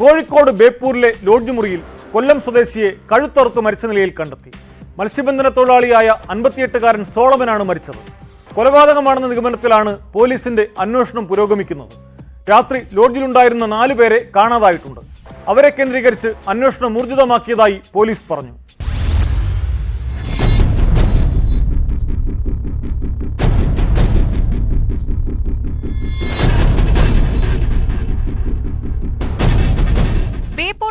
Kozhikode ബേപ്പൂരിലെ lodge മുറിയിൽ കൊല്ലം സ്വദേശിയെ കഴുത്തറുത്ത് മരിച്ച നിലയിൽ കണ്ടെത്തി. മത്സ്യബന്ധന തൊഴിലാളിയായ അൻപത്തിയെട്ടുകാരൻ സോളമനാണ് മരിച്ചത്. കൊലപാതകമാണെന്ന നിഗമനത്തിലാണ് പോലീസിന്റെ അന്വേഷണം പുരോഗമിക്കുന്നത്. രാത്രി ലോഡ്ജിലുണ്ടായിരുന്ന നാലു പേരെ കാണാതായിട്ടുണ്ട്. അവരെ കേന്ദ്രീകരിച്ച് അന്വേഷണം ഊർജിതമാക്കിയതായി പോലീസ് പറഞ്ഞു.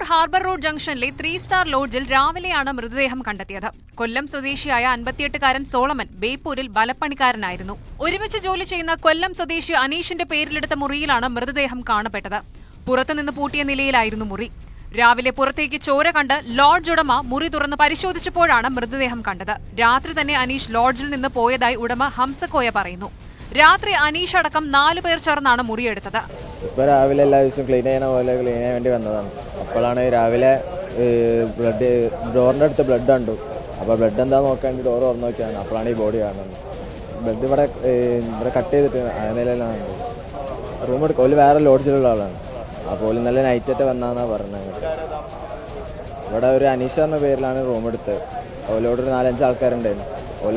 ഹാർബർ റോഡ് ജംഗ്ഷനിലെ ത്രീ സ്റ്റാർ ലോഡ്ജിൽ രാവിലെയാണ് മൃതദേഹം കണ്ടെത്തിയത്. കൊല്ലം സ്വദേശിയായ അൻപത്തിയെട്ടുകാരൻ സോളമൻ ബേപ്പൂരിൽ ബലപ്പണിക്കാരനായിരുന്നു. ഒരുമിച്ച് ജോലി ചെയ്യുന്ന കൊല്ലം സ്വദേശി അനീഷിന്റെ പേരിലെടുത്ത മുറിയിലാണ് മൃതദേഹം കാണപ്പെട്ടത്. പുറത്തുനിന്ന് പൂട്ടിയ നിലയിലായിരുന്നു മുറി. രാവിലെ പുറത്തേക്ക് ചോര കണ്ട് ലോഡ്ജ് ഉടമ മുറി തുറന്ന് പരിശോധിച്ചപ്പോഴാണ് മൃതദേഹം കണ്ടത്. രാത്രി തന്നെ അനീഷ് ലോഡ്ജിൽ നിന്ന് പോയതായി ഉടമ ഹംസക്കോയ പറയുന്നു. രാത്രി അനീഷ് അടക്കം നാലു പേർ ചേർന്നാണ് മുറിയെടുത്തത്. ഇപ്പൊ രാവിലെ എല്ലാ ദിവസവും ക്ലീൻ ചെയ്യണ പോലെ ക്ലീൻ ചെയ്യാൻ വേണ്ടി വന്നതാണ്. അപ്പോഴാണ് രാവിലെ ബ്ലഡ് ഡോറിന്റെ അടുത്ത് ബ്ലഡ് കണ്ടു. അപ്പോൾ ബ്ലഡ് എന്താ നോക്കാൻ ഡോർ തുറന്നു നോക്കിയാണ് അപ്പോഴാണ് ഈ ബോഡി കാണുന്നത്. ബ്ലഡ് ഇവിടെ ഇവിടെ കട്ട് ചെയ്തിട്ട് നിലയിലാണ് റൂം എടുക്കും ഒരു വേറെ ലോഡ്ജിലുള്ള ആളാണ്. അപ്പോൾ നല്ല നൈറ്റ് നൈറ്റായിട്ട് വന്നാന്നാണ് പറഞ്ഞത്. ഇവിടെ ഒരു അനീഷ് എന്ന പേരിലാണ് റൂം എടുത്തത്. ഓലോട് ഒരു നാലഞ്ച് ആൾക്കാരുണ്ടായിരുന്നു. ഓൽ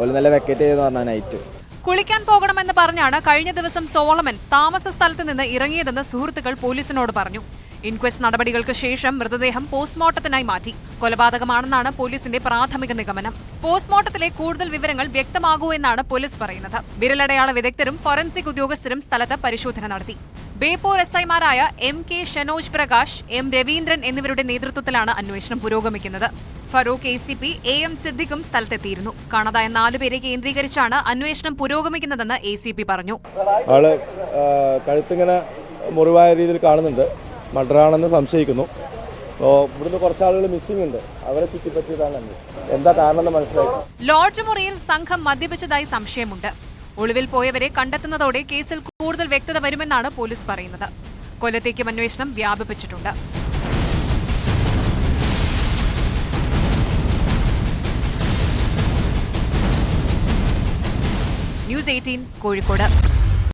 ഓൽ നല്ല വെക്കേറ്റ് ചെയ്തെന്ന് പറഞ്ഞാൽ നൈറ്റ് കുളിക്കാൻ പോകണമെന്ന് പറഞ്ഞാണ് കഴിഞ്ഞ ദിവസം സോളമൻ താമസ സ്ഥലത്ത് നിന്ന് ഇറങ്ങിയതെന്ന് സുഹൃത്തുക്കൾ പോലീസിനോട് പറഞ്ഞു. ഇൻക്വസ്റ്റ് നടപടികൾക്ക് ശേഷം മൃതദേഹം പോസ്റ്റ്മോർട്ടത്തിനായി മാറ്റി. കൊലപാതകമാണെന്നാണ് പോലീസിന്റെ പ്രാഥമിക നിഗമനം. പോസ്റ്റ്മോർട്ടത്തിലെ കൂടുതൽ വിവരങ്ങൾ വ്യക്തമാകൂ എന്നാണ് പോലീസ് പറയുന്നത്. വിരലടയാള വിദഗ്ധരും ഫോറൻസിക് ഉദ്യോഗസ്ഥരും സ്ഥലത്ത് പരിശോധന നടത്തി. ബേപ്പൂർ എസ് ഐമാരായ M K Shanoj Prakash M Raveendran എന്നിവരുടെ നേതൃത്വത്തിലാണ് അന്വേഷണം പുരോഗമിക്കുന്നത്. Farook A C P A M സിദ്ദിഖും സ്ഥലത്തെത്തിയിരുന്നു. കാണാതായ നാലുപേരെ കേന്ദ്രീകരിച്ചാണ് അന്വേഷണം പുരോഗമിക്കുന്നതെന്ന് എ സി പി പറഞ്ഞു. ആൾ കഴുത്തിങ്ങനെ മുറിവായ രീതിയിൽ കാണുന്നുണ്ട്. മർഡറാണെന്ന് സംശയിക്കുന്നു. ഇവിടുന്ന് കുറച്ച് ആളുകൾ മിസ്സിംഗ് ഉണ്ട്. അവരെ ചുറ്റിപ്പറ്റിയതാണ് എന്താ കാരണം മനസ്സിലായി ലോഡ്ജ് മുറിയിൽ സംഘം മദ്യപിച്ചതായി സംശയമുണ്ട്. ഒളിവിൽ പോയവരെ കണ്ടെത്തുന്നതോടെ കേസിൽ കൂടുതൽ വ്യക്തത വരുമെന്നാണ് പോലീസ് പറയുന്നത്. കൊല്ലത്തേക്കും അന്വേഷണം വ്യാപിപ്പിച്ചിട്ടുണ്ട്. News eighteen Kozhikode.